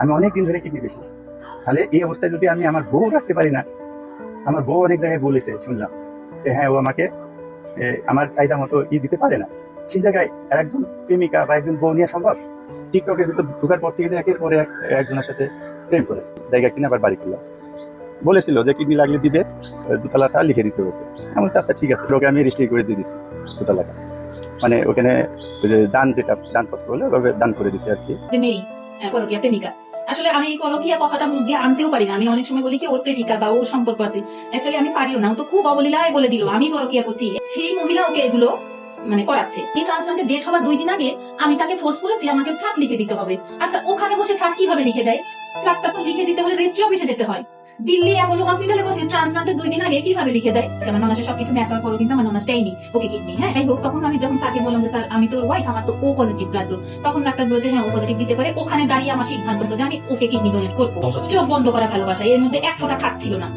আমি অনেক দিন ধরে কিডনি পেশেন্ট। তাহলে এই অবস্থায় যদি আমি আমার বউ রাখতে পারি না, আমার বউ অনেক জায়গায় বলেছে, শুনলাম, যে হ্যাঁ ও আমাকে আমার চাহিদা মতো ই দিতে পারে না। সেই জায়গায় আর একজন প্রেমিকা বা একজন বউ নিয়ে সম্ভব? টিকটকের ভিতর ঢোকার পর থেকে একের পরে এক একজনের সাথে প্রেম করে, জায়গা কিনে আবার বাড়ি করলাম বলেছিল যে কিডনি লাগলে দিবে দোতলাটা লিখে দিতে হবে। আমি আচ্ছা ঠিক আছে, ওকে আমি রেজিস্ট্রি করে দিয়ে দিছি দোতলাটা। মানে ওখানে ওই যে দান যেটা, দানপত্র হলো ওভাবে দান করে দিছি আর কি। যে প্রেমিকা? আসলে আমি এই কি কথাটা মুখ দিয়ে আনতেও পারি না। আমি অনেক সময় বলি কি, ওর প্রেমিকা বা ওর সম্পর্ক আছে। অ্যাকচুয়ালি আমি পারিও না। ও তো খুব অবলীলায় বলে দিল, আমি পরকীয়া করছি সেই মহিলা ওকে এগুলো মানে করাচ্ছে। এই ট্রান্সপ্লান্টের ডেট হওয়ার দুই দিন আগে আমি তাকে ফোর্স করেছি আমাকে ফ্ল্যাট লিখে দিতে হবে। আচ্ছা ওখানে বসে ফ্ল্যাট কীভাবে লিখে দেয়? ফ্ল্যাটটা তো লিখে দিতে হলে রেজিস্ট্রি অফিসে যেতে হয়। দিল্লি অ্যাপোলো হসপিটালে বসে ট্রান্সপ্লান্টের দুই দিন আগে কীভাবে লিখে দেয়? যেমন মানুষের সবকিছু ম্যাচ হওয়ার পরও কিন্তু আমার মানুষ দেয়নি। ওকে কিডনি হ্যাঁ? এই হোক তখন আমি যখন স্যারকে বললাম যে স্যার আমি তোর ওয়াইফ আমার তো ও পজিটিভ ব্লাড গ্রুপ তখন ডাক্তার বলেছে হ্যাঁ ও পজিটিভ দিতে পারে। ওখানে দাঁড়িয়ে আমার সিদ্ধান্ত যে আমি ওকে কিডনি ডোনেট করব। চোখ বন্ধ করা ভালোবাসা। এর মধ্যে এক ফোঁটা খাচ্ছিল না।